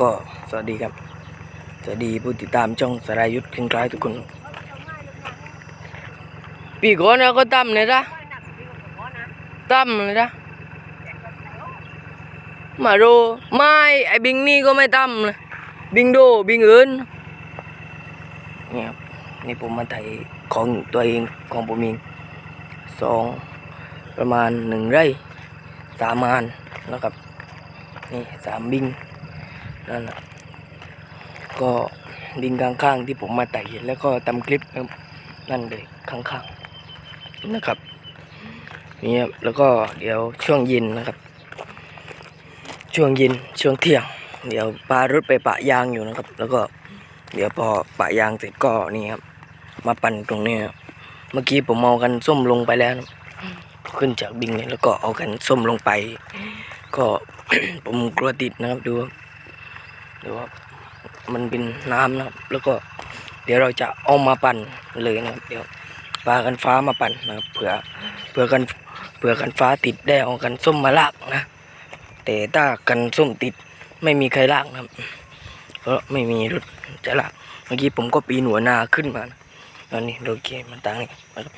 ก็สวัสดีครับ สวัสดีผู้ติดตามช่องสรายุทธ์คลิงคล้ายทุกคน ปีก่อนนะก็ตั้มเลยนะตั้มเลยนะมาโรไม่ไอ้บิงนี่ก็ไม่ตั้มเลยบิงโดบิงอื่นเนี่ยครับนี่ผมมาไถ่ายของตัวเองของผมเองสองประมาณหนึ่งไร่สามอันนะครับนี่สามบิง นั่นแหละก็บิงข้างๆที่ผมมาไต่แล้วก็ทำคลิปนั่นเลยข้างๆนะครับนี่ครับแล้วก็เดี๋ยวช่วงเย็นนะครับ ช่วงเย็นช่วงเที่ยง เดี๋ยวปารถไปปะยางอยู่นะครับ แล้วก็เดี๋ยวพอปะยางเสร็จก็นี่ครับ มาปั่นตรงนี้ครับเมื่อกี้ผมเอากันส้มลงไปแล้ว ขึ้นจากบิงเนี่ยแล้วก็เอากันส้มลงไป ก็ผมกลัวติดนะครับดู ครับดูว่ามันเป็นน้ำนะครับ แล้วก็เดี๋ยวเราจะเอามาปั่นเลยนะครับ เดี๋ยวปลากันฟ้ามาปั่นนะครับเผื่อเผื่อกันเผื่อกันฟ้าติดได้เอากันส้มมาลากนะ แต่ถ้ากันส้มติดไม่มีใครลากนะครับเพราะไม่มีรถจะลากเมื่อกี้ผมก็ปีนหัวนาขึ้นมานะตอนนี้โอเคมันตังนะครับ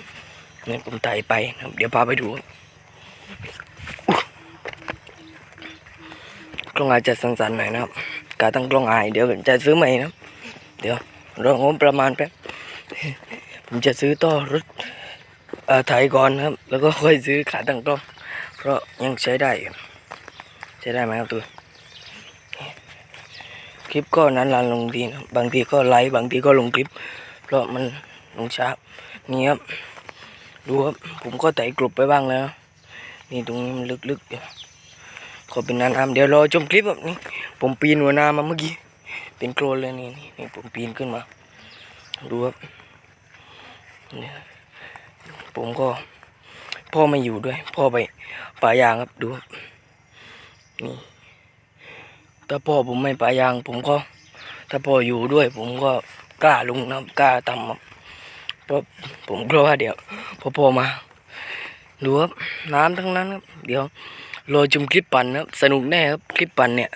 นี่ผมไต่ไปนะครับ เดี๋ยวพาไปดูครับกล้องอาจจะสั่นๆหน่อยนะครับ การตั้งกล้องอายเดี๋ยวผมจะซื้อใหม่นะเดี๋ยวรองบประมาณแป๊บผมจะซื้อต่อรถเอ่อไถก่อนครับ แล้วก็ค่อยซื้อขาตั้งกล้อง เพราะยังใช้ได้ใช้ได้ไหมครับตัวคลิปก็นั้นลานลงดีนะบางทีก็ไลฟ์บางทีก็ลงคลิป เพราะมันลงช้านี่ครับดูครับผมก็ไต่กลบไปบ้างแล้ว นี่ตรงนี้มันลึกๆอยู่ ขอเป็นน้ำเดี๋ยวรอชมคลิปแบบนี้ ผมปีนหัวนามาเมื่อกี้ เป็นโคลนเลยนี่นี่ผมปีนขึ้นมา ดูครับเนี่ยผมก็ พ่อไม่อยู่ด้วย พ่อไปป่ายางครับดูครับนี่ถ้าพ่อผมไม่ป่ายาง ผมก็ ถ้าพ่ออยู่ด้วย ผมก็กล้าลงนะกล้าทำครับเพราะผมกลัวว่าเดี๋ยวพอพ่อมาดูครับน้ำทั้งนั้นครับเดี๋ยว รอชมคลิปปั่นนะครับ สนุกแน่ครับคลิปปั่นเนี่ย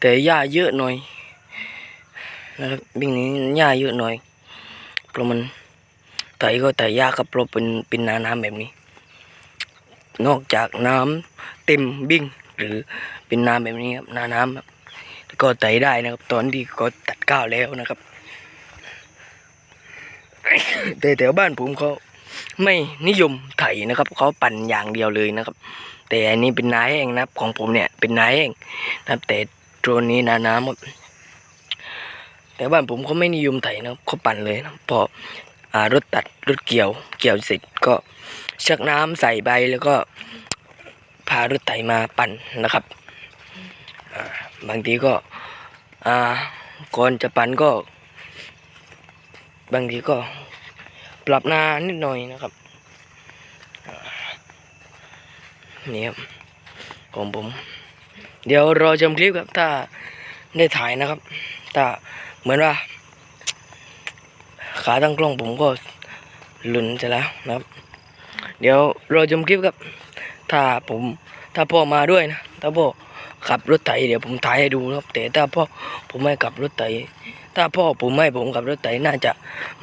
แต่หญ้าเยอะหน่อยนะครับบิ่งนี้หญ้าเยอะหน่อยเพราะมันไถก็ไถยากครับเพราะเป็นเป็นนาน้ำแบบนี้ นอกจากน้ำเต็มบิ่งหรือเป็นน้ำแบบนี้ครับนาน้ำครับก็ไถได้นะครับ ตอนที่ก็ตัดก้าวแล้วนะครับ แต่แถวบ้านผมเขาไม่นิยมไถนะครับเขาปั่นอย่างเดียวเลยนะครับ แต่อันนี้เป็นนาแห้งนะครับ ของผมเนี่ยเป็นนาแห้งนะครับแต่โดรนนี้นาน้ำแต่บ้านผมเขาไม่นิยมไถนะครับเขาปั่นเลยนะพออรถตัดรถเกี่ยว เกี่ยวเสร็จก็ชักน้ำใส่ใบแล้วก็พารถไถมาปั่นนะครับบางทีก็ก่อนจะปั่นก็ บางทีก็ปรับนานิดหน่อยนะครับอ่า นี่ครับของผม เดี๋ยวรอชมคลิปครับ ถ้าได้ถ่ายนะครับถ้าเหมือนว่า ขาตั้งกล้องผมก็หลุนจะแล้วนะครับ เดี๋ยวรอชมคลิปครับ ถ้าผมถ้าพ่อมาด้วยนะ ถ้าพ่อขับรถไถเดี๋ยวผมถ่ายให้ดูนะครับ แต่ถ้าพ่อผมไม่ขับรถไถถ้าพ่อผมไม่ผมขับรถไถน่าจะ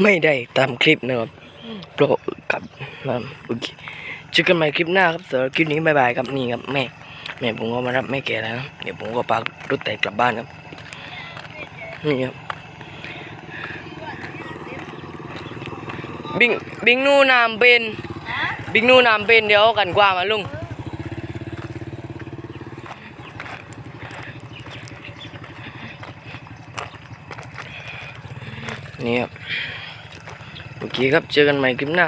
ไม่ได้ตามคลิปนะครับเพราะกับนะโอเค เจอกันใหม่คลิปหน้าครับสำหรับคลิปนี้บายบายครับนี่ครับแม่แม่ผมก็มารับแม่แกแล้วเดี๋ยวผมก็พารถไถกลับบ้านครับนี่ครับบิงบิงนู่นน้ำเป็นบิงนู่นน้ำเป็นเดี๋ยวกันกว่ามาลุงนี่ครับโอเคครับเจอกันใหม่คลิปหน้า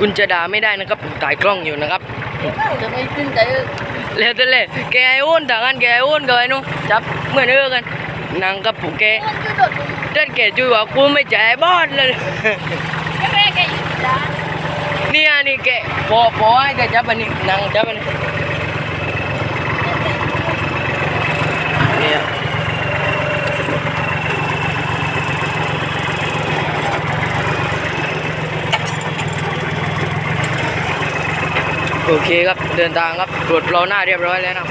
บ้านก่อนไอ้ายหญ้าก็เดยไปแล้วเบิดก็นั่นหน้าน้ำยังมีหญ้าเลยไม่เราไม่ไปไกลเออคุณจะด่าไม่ได้นะครับผมถ่ายกล้องอยู่นะครับจะไม่ขึ้นใจเออแล้วแต่เลยแกไอ้อ้วนทางนั้นแกไอ้อ้วนกับไอ้นู้นจับเหมือนเออกันนั่งกับผูกแกมันคือโดดลงเต้นแกจุยว่ากูไม่จ่ายบอสเลยแค่แม่แกอยู่ด้านนี่อันนี้แกพอพอให้แกจับอันนี้นั่งจับอันนี้เนี่ยโอ เคครับเดินทางครับตรวจเราหน้าเรียบร้อยแล้วนะ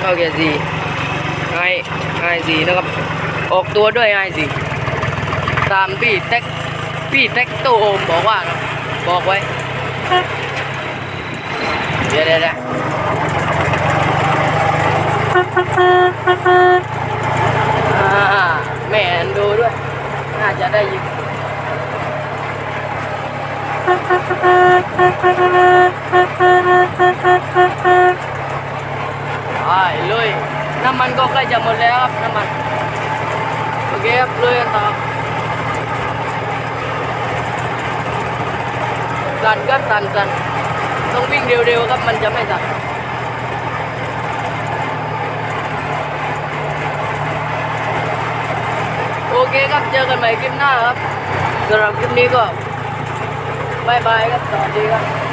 เข้าเกียร์สี่ไอไอสี่นะครับออกตัวด้วยไอสี่ตามพี่แท็กพี่แท็กโตโอมบอกว่านะบอกไว้เดี๋ยวเดี๋ยวเดี๋ยวอ่าแม่ดูด้วย น่าจะได้ยินำมันก็ใกล้จะหมดแล้วครับน้ำมันโอเคครับลุยกันต่อสั่นก็สั่นสันต้องวิ่งเร็วๆครับมันจะไม่สั่นโอเคครับเจอกันใหม่คลิปหน้าครับสำหรับคลิปนี้ก็บายบายครับสวัสดีครับ